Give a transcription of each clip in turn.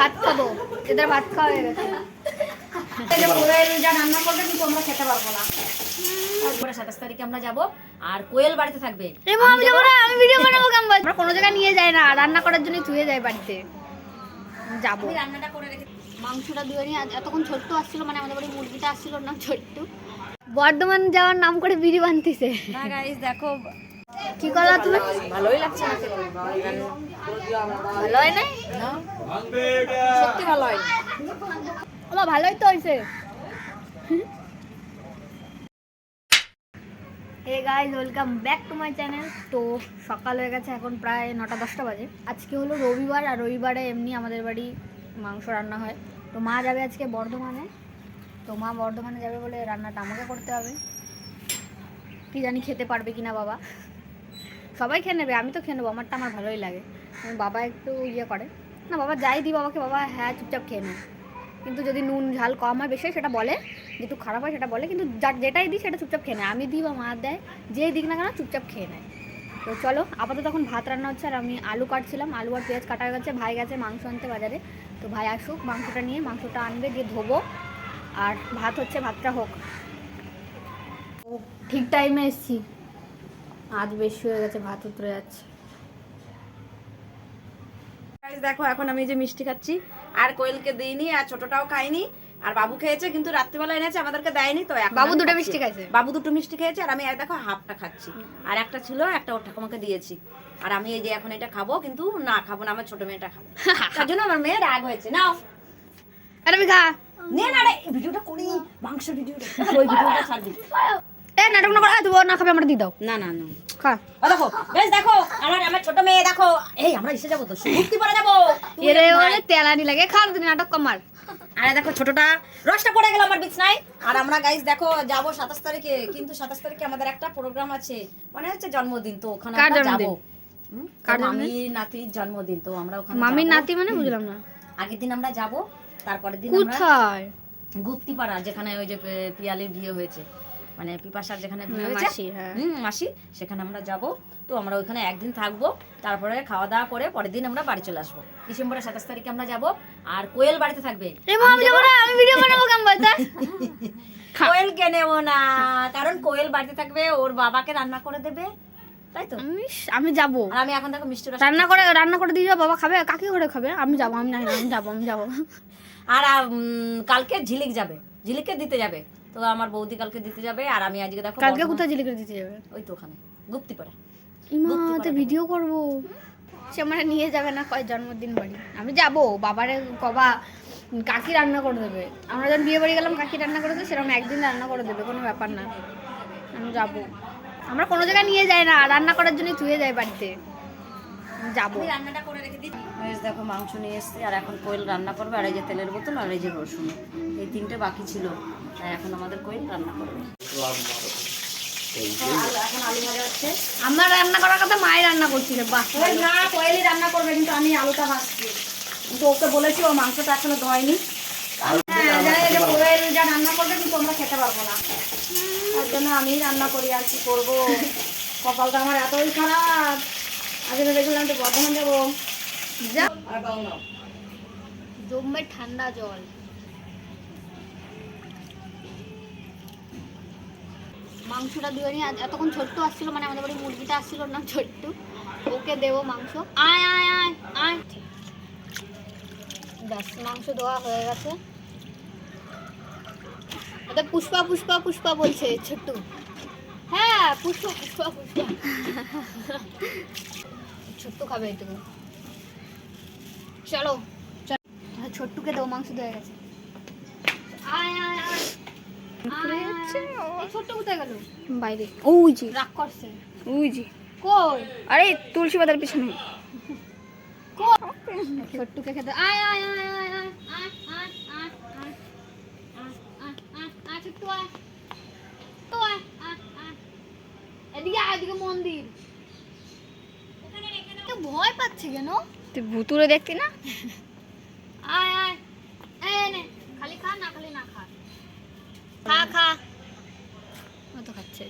ভাত খাব। এদের ভাত খাওয়া হয়ে গেছে। রান্না করবে কিন্তু আমরা খেতে পারব না। সাতাশ তারিখে আমরা যাব আর কোয়েল বাড়িতে থাকবে। আমি ভিডিও বানাবো কেমন আমরা কোনো জায়গায় নিয়ে যাই না রান্না করার জন্য ধুয়ে যায় বাড়িতে। যাব। রান্নাটা করে রেখে মাংসটা ধুয়ে নিয়ে এতক্ষণ ছোট্ট আসছিল মানে আমাদের বাড়ি মুরগিটা আসছিল না ছোট্ট। বর্ধমান যাওয়ার নাম করে বিড়ি বানতেছে। না গাইস দেখো কি করলা তুমি? ভালোই লাগছে না খেতে। ভালো হয় না? সত্যি ভালো হয় আমার ভালোই তো হয়েছে hey guys welcome back to my channel. তো সকাল হয়ে গেছে এখন প্রায় নটা দশটা বাজে। আজকে হলো রবিবার আর রবিবারে এমনি আমাদের বাড়ি মাংস রান্না হয়। তো মা যাবে আজকে বর্ধমানে। তো মা বর্ধমানে যাবে বলে রান্নাটা আমাকে করতে হবে। কি জানি খেতে পারবে কিনা বাবা। সবাই খেয়ে নেবে, আমি তো খেয়ে নেব, আমারটা আমার ভালোই লাগে। বাবা একটু ইয়ে করে। না, বাবা যাই দিই বাবাকে, বাবা হ্যাঁ চুপচাপ খেয়ে নেয়। কিন্তু যদি নুন, ঝাল কম হয় বেশি সেটা বলে। যেটু খারাপ হয় সেটা বলে, কিন্তু যেটাই দিই সেটা চুপচাপ খেয়ে নেয়। আমি দিই বা মা দেয়, যে দিক না কেন চুপচাপ খেয়ে নেয়। তো চলো, আপাতত তখন ভাত রান্না হচ্ছে, আর আমি আলু কাটছিলাম। আলু আর পেঁয়াজ কাটা গেছে, ভাই গেছে মাংস আনতে বাজারে। তো ভাই আসুক, মাংসটা নিয়ে, মাংসটা আনবে দিয়ে ধোবো। আর ভাত হচ্ছে, ভাতটা হোক। ঠিক টাইমে এসছি। আজ বেশি হয়ে গেছে ভাত উতরে যাচ্ছে। দেখো এখন আমি এই যে মিষ্টি খাচ্ছি। আর কোয়েলকে দিইনি আর ছোটটাও খাইনি আর বাবু খেয়েছে কিন্তু রাত্রিবেলা এনেছে আমাদেরকে দেয়নি তো বাবু দুটো মিষ্টি খাইছে। বাবু দুটো মিষ্টি খেয়েছে আর আমি দেখো হাফটা খাচ্ছি। আর একটা ছিল একটা ওর ঠাকুমাকে দিয়েছি। আর আমি এই যে এখন এটা খাব কিন্তু না খাব না আমার ছোট মেয়েটা খাব। তার জন্য আমার মেয়ে রাগ হয়েছে নাও। আরে আমি খা। নে না রে ভিডিওটা করি মাংস ভিডিওটা। ওই ভিডিওটা ছাড়বি। এ নাটক না করা? না খাবে আমার দিয়ে দাও। না না না। খা। ও দেখো বেশ দেখো আমার আমার ছোট মেয়ে দেখো। এই আমরা এসে যাব তো মুক্তি পরে যাব। এরে আর তেলানি লাগে খা তুই নাটক কমার আরে দেখো ছোটটা রসটা পড়ে গেল আমার বিছনায়। আর আমরা গাইস দেখো যাব সাতাশ তারিখে কিন্তু সাতাশ তারিখে আমাদের একটা প্রোগ্রাম আছে। মানে হচ্ছে জন্মদিন তো ওখানে আমরা জন্মদিন? যাব। হুম? কার তো মামির নাতির জন্মদিন তো আমরা ওখানে নাতি মানে বুঝলাম না। আগের দিন আমরা যাব তারপরের দিন আমরা কোথায়? গুপ্তিপাড়া যেখানে ওই যে পিয়ালির বিয়ে হয়েছে। মানে পিপাসার যেখানে বিয়ে হ্যাঁ, হয়েছে মাসি, হ্যাঁ। হুম মাসি সেখানে আমরা যাব। তো আমরা ওইখানে একদিন থাকব তারপরে খাওয়া দাওয়া করে পরের দিন আমরা বাড়ি চলে আসব। ডিসেম্বরের সাতাশ তারিখে আমরা যাব আর কোয়েল বাড়িতে থাকবে। আমি না ভিডিও বানাবো কোয়েলকে নেব না? কারণ কোয়েল বাড়িতে থাকবে ওর বাবাকে রান্না করে দেবে। তাই তো? আমি আমি যাব। আমি এখন দেখো মিষ্টি রান্না করে রান্না করে দিয়ে যাব বাবা খাবে? কাকে করে খাবে? আমি যাব আমি নাই আমি যাব আমি যাব। আর কালকে ঝিলিক যাবে ঝিলিককে দিতে যাবে। তো আমার বৌদি কালকে দিতে যাবে আর আমি আজকে দেখো কালকে কোথায় জিলি করে দিতে যাবে? ওই তো ওখানে গুপ্তিপাড়া ইমা তো ভিডিও করব। সে মানে নিয়ে যাবে না কয় জন্মদিন বাড়ি। আমি যাব বাবারে কবা কাকি রান্না করে দেবে। আমরা যখন বিয়ে বাড়ি গেলাম কাকি রান্না করে দেবে সেরকম একদিন রান্না করে দেবে কোনো ব্যাপার না। আমি যাব। আমরা কোনো জায়গায় নিয়ে যাই না রান্না করার জন্য ধুয়ে যায় বাড়িতে। যাব। রান্নাটা করে রেখে দিই দেখো মাংস নিয়ে এসছি আর এখন কোয়েল রান্না করবে আর এই যে তেলের বোতল আর এই যে রসুন। এই তিনটে বাকি ছিল। এখন আমাদের কোয়েল রান্না করবে? আর এখন আলু ভাজা হচ্ছে। আমার রান্না করার কথা মায়ের রান্না করছিল বাহ। কোয়েল না কোয়েলই রান্না করবে কিন্তু আমি আলুটা ভাজছি। কিন্তু ওকে বলেছি ও মাংসটা এখনও ধোয়নি। হ্যাঁ কোয়েল যা রান্না করবে কিন্তু আমরা খেতে পারব না। তার জন্য আমি রান্না করি আর কি করব। কপালটা আমার এতই খারাপ। আজকে দেখলাম তো বর্ধমান যাব। জমবে ঠান্ডা জল। মাংসটা ধুয়ে নিয়ে এতক্ষণ ছোট্ট আসছিল মানে আমাদের বাড়ি মুরগিটা আসছিল না, ছোট্ট। ওকে দেবো মাংস। আয় আয় আয় আয়। ব্যাস, মাংস ধোয়া হয়ে গেছে। পুষ্পা পুষ্পা পুষ্পা বলছে, ছোট্ট। হ্যাঁ পুষ্পা পুষ্পা পুষ্পা। ছোট্ট খাবে এটুকু চলো। ছোট্টুকে দেবো মাংস দেওয়া গেছে। আয় আয়। বাইরে ওই যে রাগ করছে ওই যে কই আরে তুলসী পাতার পিছনে ছোট্টুকে খেতে আয় আয় আয় আয় আয় আয় আয় আয় আয় আয় আয় আয় আয় ছোট্টু আয় তো আয় আয় আয় এদিকে আয় এদিকে মন্দির কেউ ভয় পাচ্ছে কেন তুই ভুতুরে দেখতি না আয় আয় এই নে খালি খা না খালি না খা খা খা। তো খাচ্ছে।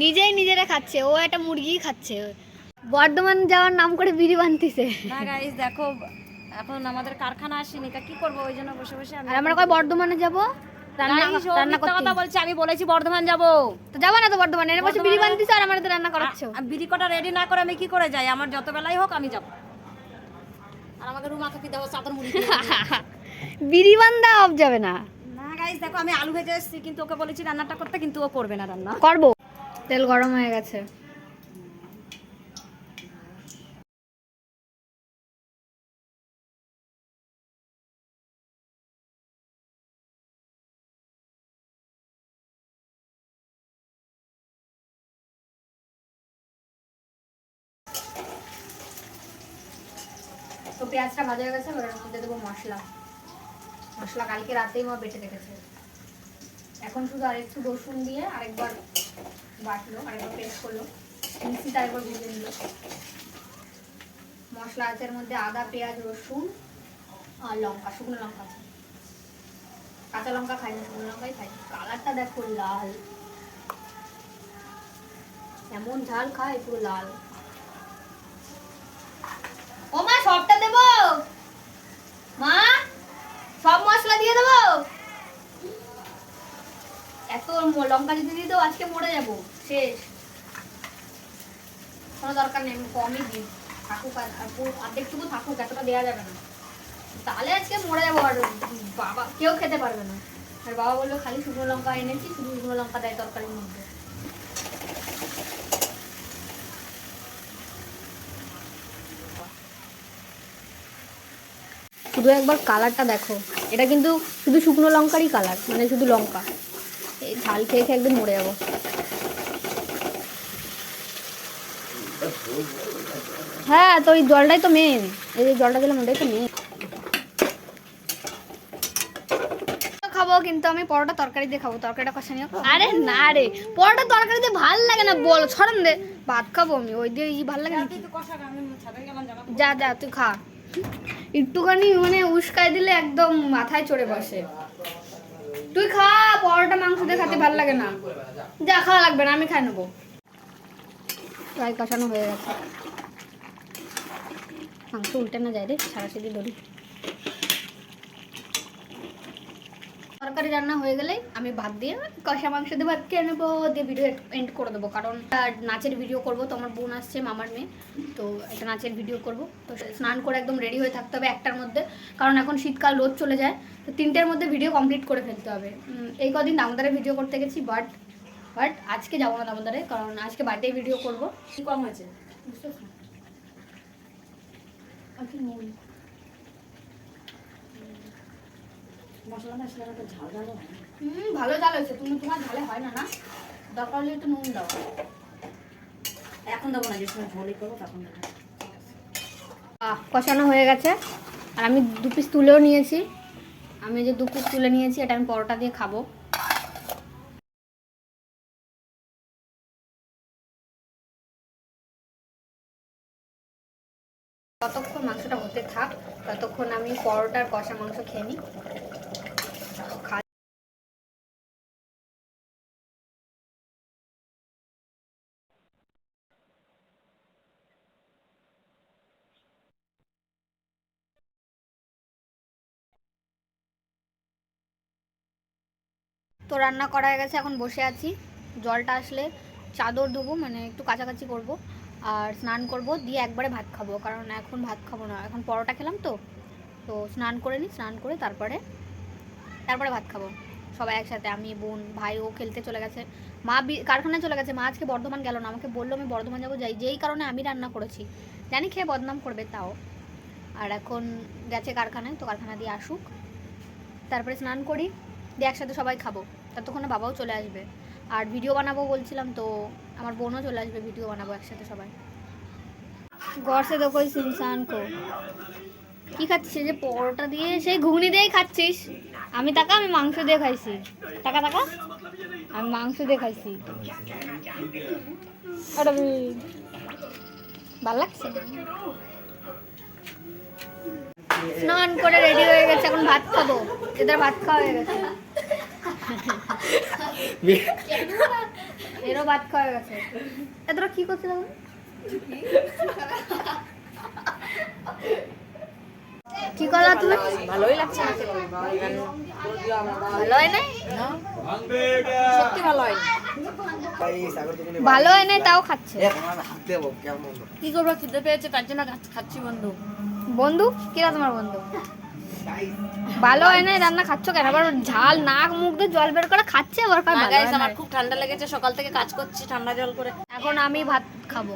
নিজেই নিজেরা খাচ্ছে ও একটা মুরগি খাচ্ছে। বর্ধমান যাওয়ার নাম করে বিড়ি বানতেছে। না গাইস দেখো এখন আমাদের কারখানা আসেনি তা কি করব ওই জন্য বসে বসে আর আমরা কয় বর্ধমানে যাব? রান্না Guys, রান্না করতে কথা বলছি আমি বলেছি বর্ধমান যাব। তো যাব না তো বর্ধমানে এর বসে বিড়ি আর আমাদের রান্না করাচ্ছো। বিড়ি কটা রেডি না করে আমি কি করে যাই? আমার যত বেলাই হোক আমি যাব। আর আমাকে রুমা কাপি দেবো চাদর মুড়ি বিড়ি বান্দা যাবে না। গাইস দেখো আমি আলু ভেজে এসেছি কিন্তু ওকে বলেছি রান্নাটা করতে কিন্তু ও করবে না রান্না। করব। তেল গরম হয়ে গেছে। তো পেঁয়াজটা ভাজা হয়ে গেছে এর মধ্যে দেবো মশলা। মশলা কালকে রাতেই মা বেটে রেখেছে। এখন শুধু আরেকটু রসুন দিয়ে আরেকবার বাটলো, আরেকবার পেস্ট করল। মিক্সিতে আরেকবার ভেজে নিল। মশলা আছে এর মধ্যে আদা, পেঁয়াজ, রসুন আর লঙ্কা, শুকনো লঙ্কা আছে। কাঁচা লঙ্কা খাই না শুকনো লঙ্কাই খাই কালারটা দেখো লাল। এমন ঝাল খায়, পুরো লাল। ও মা, সবটা দেবো? মা সব মশলা দিয়ে দেবো? এত লঙ্কা যদি দিয়ে দেবো আজকে মরে যাব। শেষ। কোনো দরকার নেই কমই দিই। থাকুক আর আর পুরো অর্ধেকটুকু থাকুক, এতটা দেওয়া যাবে না। তাহলে আজকে মরে যাব আর বাবা, কেউ খেতে পারবে না। আর বাবা বলল, খালি শুকনো লঙ্কা এনেছি, শুধু শুকনো লঙ্কা দেয় তরকারির মধ্যে। শুধু একবার কালারটা দেখো। এটা কিন্তু শুধু শুকনো লঙ্কারই কালার মানে শুধু লঙ্কা। এই ঝাল খেয়ে খেয়ে একদম মরে যাব। হ্যাঁ তো ওই জলটাই তো মেন এই যে জলটা দিলাম ওটাই তো মেন খাব কিন্তু আমি পরোটা তরকারি দিয়ে খাব। তরকারিটা কষা নিয়ে আরে না রে পরোটা তরকারি দিয়ে ভালো লাগে না বল ছড়ান দে। ভাত খাব আমি ওই দিয়ে ভালো লাগে না যা যা তুই খা। একটুখানি মানে উস্কায় দিলে একদম মাথায় চড়ে বসে। তুই খা, পরোটা, মাংস দিয়ে খেতে ভালো লাগে না। যা, খাওয়া লাগবে না, আমি খাই নেব। প্রায় কষানো হয়ে গেছে। মাংস উল্টে না যায় রে, সারা সিঁড়ি ধরি তরকারি রান্না হয়ে গেলে আমি ভাত দিয়ে কষা মাংস দিয়ে ভাত খেয়ে নেব দিয়ে ভিডিও এন্ড করে দেবো। কারণ নাচের ভিডিও করব তো আমার বোন আসছে মামার মেয়ে। তো একটা নাচের ভিডিও করব। তো স্নান করে একদম রেডি হয়ে থাকতে হবে একটার মধ্যে। কারণ এখন শীতকাল রোদ চলে যায় তো তিনটের মধ্যে ভিডিও কমপ্লিট করে ফেলতে হবে। এই কদিন দামোদারে ভিডিও করতে গেছি বাট বাট আজকে যাব না দামোদারে কারণ আজকে বার্থডে ভিডিও করব। কম হয়েছে। বুঝতে পারছ? আর কি নুন? মশলা ঝাল ঝাল হুম ভালো হয়েছে। তুমি তোমার ঝালে হয় না না? দরকার হলে একটু নুন দাও। এখন দেবো না যে সময় ঝোলই করব তখন দেবো। আহ, কষানো হয়ে গেছে। আর আমি দু পিস তুলেও নিয়েছি। আমি যে দু পিস তুলে নিয়েছি এটা আমি পরোটা দিয়ে খাব। ততক্ষণ মাংসটা হতে থাক ততক্ষণ আমি পরোটার কষা মাংস খেয়ে নিই। তো রান্না করা হয়ে গেছে, এখন বসে আছি। জলটা আসলে চাদর দেবো মানে একটু কাছাকাছি করব। আর স্নান করব, দিয়ে একবারে ভাত খাব, কারণ এখন ভাত খাব না। এখন পরোটা খেলাম তো তো স্নান করে নিই, স্নান করে তারপরে তারপরে ভাত খাব। সবাই একসাথে, আমি, বোন, ভাই, ও খেলতে চলে গেছে। মা কারখানায় চলে গেছে, মা আজকে বর্ধমান গেল না। আমাকে বলল, আমি বর্ধমান যাব, যাই, যেই কারণে আমি রান্না করেছি। জানি খেয়ে বদনাম করবে তাও। আর এখন গেছে কারখানায়, তো কারখানা দিয়ে আসুক। তারপরে স্নান করি, দিয়ে একসাথে সবাই খাব। ততক্ষণে বাবাও চলে আসবে। আর ভিডিও বানাবো বলছিলাম তো আমার বোনও চলে আসবে ভিডিও বানাবো একসাথে সবাই। ঘর সে দেখো সিনসান কো। কি খাচ্ছিস? যে পরোটা দিয়ে সেই ঘুগনি দিয়েই খাচ্ছিস। আমি টাকা আমি মাংস দিয়ে খাইছি। টাকা টাকা আমি মাংস দিয়ে খাইছি। ভালো লাগছে? স্নান করে রেডি হয়ে গেছে, এখন ভাত খাব। এদের ভাত খাওয়া হয়ে গেছে। এরও ভাত খাওয়া গেছে এ তোরা কি এখন? কি করলা তুমি? ভালোই লাগছে না ভালো হয় নাই? সত্যি ভালো হয়নি ভালো হয় নাই তাও খাচ্ছে। কি করব খিদে পেয়েছে তার জন্য খাচ্ছি- খাচ্ছি বন্ধু। বন্ধু? কিরা তোমার বন্ধু? ভালো হয় নাই রান্না খাচ্ছ কেন? আবার ঝাল নাক মুখ দিয়ে জল বের করে খাচ্ছে আবার গাইস আমার খুব ঠান্ডা লেগেছে সকাল থেকে কাজ করছি ঠান্ডা জল করে। এখন আমি ভাত খাব।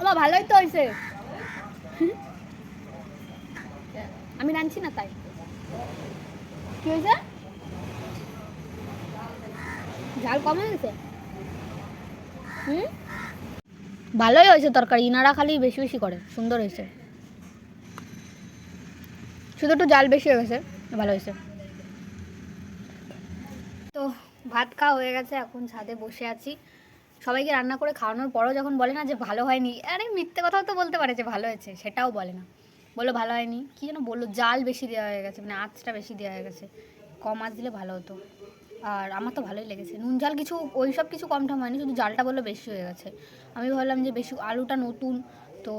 আমার ভালোই তো হয়েছে আমি রাঁধছি না তাই। কি হয়েছে ঝাল কম হয়ে গেছে হুম? ভালোই হয়েছে তরকারি। ইনারা খালি বেশি বেশি করে। সুন্দর হয়েছে। শুধু একটু জাল বেশি হয়ে গেছে, ভালো হয়েছে। তো ভাত খাওয়া হয়ে গেছে, এখন ছাদে বসে আছি। সবাইকে রান্না করে খাওয়ানোর পরও যখন বলে না যে ভালো হয়নি, আরে মিথ্যে কথাও তো বলতে পারে যে ভালো হয়েছে, সেটাও বলে না। বলল ভালো হয়নি। কী যেন বলল, জাল বেশি দেওয়া হয়ে গেছে মানে আঁচটা বেশি দেওয়া হয়ে গেছে। কম আঁচ দিলে ভালো হতো। আর আমার তো ভালোই লেগেছে। নুন ঝাল কিছু ওই সব কিছু কম টম হয়নি, শুধু জালটা বলল বেশি হয়ে গেছে। আমি ভাবলাম যে বেশি, আলুটা নতুন, তো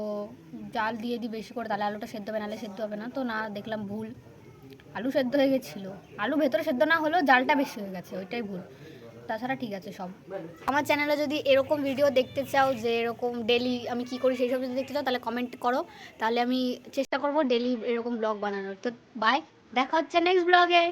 জাল দিয়ে দিই বেশি করে, তাহলে আলুটা সেদ্ধ হবে, নাহলে সেদ্ধ হবে না। তো না, দেখলাম ভুল। আলু সেদ্ধ হয়ে গেছিল। আলু ভেতরে সেদ্ধ না হলেও জালটা বেশি হয়ে গেছে, ওইটাই ভুল। তাছাড়া ঠিক আছে সব। আমার চ্যানেলে যদি এরকম ভিডিও দেখতে চাও যে এরকম ডেলি আমি কি করি সেই সব যদি দেখতে চাও, তাহলে কমেন্ট করো। তাহলে আমি চেষ্টা করব ডেলি এরকম ব্লগ বানানোর। তো বাই দেখা হচ্ছে নেক্সট ব্লগে